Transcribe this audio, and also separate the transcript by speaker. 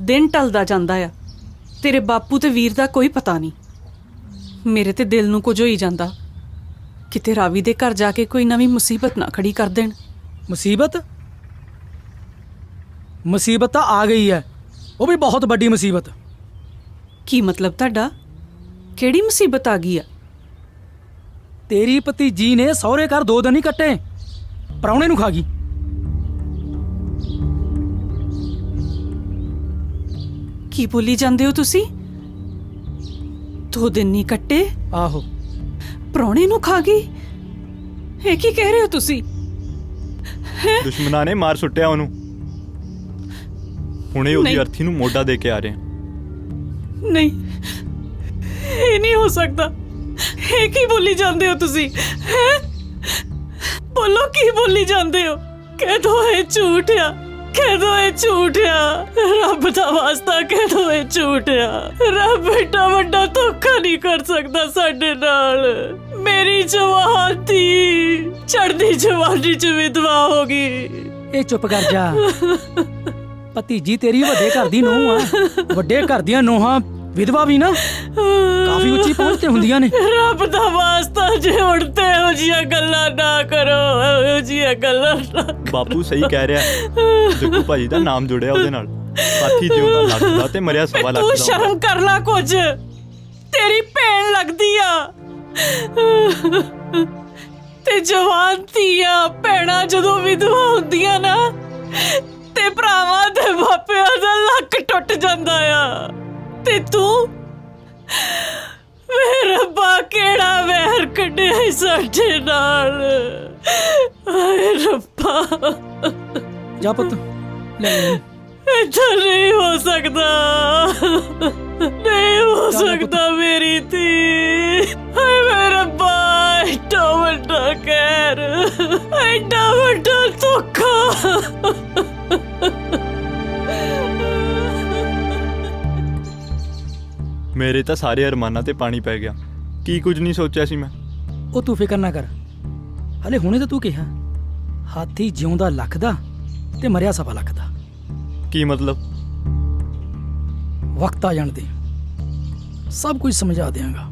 Speaker 1: ਦਿਨ ਟਲਦਾ ਜਾਂਦਾ ਆ। ਤੇਰੇ ਬਾਪੂ ਤੇ ਵੀਰ ਦਾ ਕੋਈ ਪਤਾ ਨਹੀਂ। ਮੇਰੇ ਤੇ ਦਿਲ ਨੂੰ ਕੁਝ ਹੋਈ ਜਾਂਦਾ। ਕਿਤੇ ਰਾਵੀ ਦੇ ਘਰ ਜਾ ਕੇ ਕੋਈ ਨਵੀਂ ਮੁਸੀਬਤ ਨਾ ਖੜੀ ਕਰ ਦੇਣ।
Speaker 2: ਮੁਸੀਬਤ? ਮੁਸੀਬਤ ਤਾਂ ਆ ਗਈ ਹੈ। ਉਹ ਵੀ ਬਹੁਤ ਵੱਡੀ ਮੁਸੀਬਤ।
Speaker 1: ਕੀ ਮਤਲਬ ਤੁਹਾਡਾ? ਕਿਹੜੀ ਮੁਸੀਬਤ ਆ ਗਈ ਆ?
Speaker 2: ਤੇਰੀ ਭਤੀਜੀ ਨੇ ਸਹੁਰੇ ਘਰ ਦੋ ਦਿਨ ਹੀ ਕੱਟੇ। ਪ੍ਰਾਹੁਣੇ ਨੂੰ ਖਾ ਗਈ।
Speaker 1: ਕੀ ਬੋਲੀ ਜਾਂਦੇ ਹੋ ਤੁਸੀਂ? ਦੋ ਦਿਨ ਨਹੀਂ ਕੱਟੇ।
Speaker 2: ਆਹੋ।
Speaker 1: ਪ੍ਰਾਹੁਣੇ ਨੂੰ ਖਾ ਗਈ। ਇਹ ਕੀ ਕਹਿ ਰਹੇ ਹੋ ਤੁਸੀਂ?
Speaker 3: ਦੁਸ਼ਮਣਾਂ ਨੇ ਮਾਰ ਸੁੱਟਿਆ ਉਹਨੂੰ। ਹੁਣੇ ਉਹਦੀ
Speaker 1: ਨਹੀਂ।
Speaker 3: ਅਰਥੀ ਨੂੰ ਮੋਢਾ ਦੇ ਕੇ ਆ ਰਹੇ ਹਾਂ
Speaker 1: ਨਹੀਂ। ਇਹ ਨਹੀਂ ਹੋ ਸਕਦਾ। ਇਹ ਕੀ ਬੋਲੀ ਜਾਂਦੇ ਹੋ ਤੁਸੀਂ? ਹੈ? ਬੋਲੋ ਕੀ ਬੋਲੀ ਜਾਂਦੇ ਹੋ? ਕਹਿ ਦੋ ਇਹ ਝੂਠ ਆ। ਕਹਿ ਦੋ ਇਹ ਝੂਠ ਆ? ਰੱਬ ਦਾ ਵਾਸਤਾ ਕਹਿ ਦੋ ਇਹ ਝੂਠ ਆ? ਰੱਬ ਏਡਾ ਵੱਡਾ ਧੋਖਾ ਨਹੀਂ ਕਰ ਸਕਦਾ ਸਾਡੇ ਨਾਲ। ਮੇਰੀ ਜਵਾਨੀ ਚੜ੍ਹਦੀ ਜਵਾਨੀ ਚ ਵਿਧਵਾ ਹੋ ਗਈ।
Speaker 2: ਇਹ ਚੁੱਪ ਕਰ ਜਾ। ਭਤੀਜੀ ਤੇਰੀ ਵੱਡੇ ਘਰ ਦੀ ਨੂੰਹ ਆ। ਵੱਡੇ ਘਰ ਦੀਆਂ ਨੂੰਹਾਂ ਵਿਧਵਾ ਵੀ ਨਾ। ਕਾਫੀ ਉੱਚੀ ਪਹੁੰਚ ਤੇ ਹੁੰਦੀਆਂ ਨੇ।
Speaker 1: ਰੱਬ ਦਾ ਵਾਸਤਾ ਜੇ ਹੁਣ ਤੇ ਇਹੋ ਜੀਆਂ ਗੱਲਾਂ ਨਾ ਕਰੋ। ਜੀਆਂ ਗੱਲਾਂ ਨਾ
Speaker 3: ਬਾਪੂ ਸਹੀ ਕਹਿ ਰਿਹਾ। ਜੱਗੂ ਭਾਜੀ ਦਾ ਨਾਮ ਜੁੜਿਆ ਉਹਦੇ ਨਾਲ। ਹਾਥੀ ਜਿਉਂਦਾ ਲੱਖ ਦਾ ਤੇ ਮਰਿਆ ਸਵਾ ਲੱਖ
Speaker 1: ਤੂੰ ਸ਼ਰਮ ਕਰ ਲੈ ਕੁਝ। ਤੇਰੀ ਭੈਣ ਲੱਗਦੀ ਆ। ਤੇ ਜਵਾਨ ਧੀਆਂ ਭੈਣਾਂ ਜਦੋਂ ਵਿਧਵਾ ਹੁੰਦੀਆਂ ਨਾ ਤੇ ਭਰਾਵਾਂ ਦੇ ਮਾਪਿਆਂ ਦਾ ਲੱਕ ਟੁੱਟ ਜਾਂਦਾ ਆ। ਤੇ ਤੂੰ ਵੇ ਰੱਬਾ ਕਿਹੜਾ ਵਹਿਰ ਕੱਢਿਆ ਸਾਡੇ ਨਾਲ? ਆਏ ਰੱਬਾ।
Speaker 2: ਜਾ ਪੁੱਤ ਲੈ ਲੈ
Speaker 1: ਇੱਦਾਂ ਨਹੀਂ ਹੋ ਸਕਦਾ। ਨਹੀਂ ਹੋ ਸਕਦਾ ਮੇਰੀ ਧੀ। ਹਾਏ ਮੇਰਾ ਬਾਈ ਵੱਡਾ ਕਹਿਰ ਐਡਾ ਵੱਡਾ ਧੋਖਾ।
Speaker 3: ਮੇਰੇ ਤਾਂ ਸਾਰੇ ਅਰਮਾਨਾਂ ਤੇ ਪਾਣੀ ਪੈ ਗਿਆ। ਕੀ ਕੁਝ ਨਹੀਂ ਸੋਚਿਆ ਸੀ ਮੈਂ।
Speaker 2: ਉਹ ਤੂੰ ਫਿਕਰ ਨਾ ਕਰ। ਹਲੇ ਹੁਣੇ ਤਾਂ ਤੂੰ ਕਿਹਾ। ਹਾਥੀ ਜਿਉਂਦਾ ਲੱਖ ਦਾ ਤੇ ਮਰਿਆ ਸਵਾ ਲੱਖ ਦਾ
Speaker 3: ਕੀ ਮਤਲਬ?
Speaker 2: ਵਕਤ ਆ ਜਾਣ ਦੇ। ਸਭ ਕੁਝ ਸਮਝਾ ਦਿਆਂਗਾ।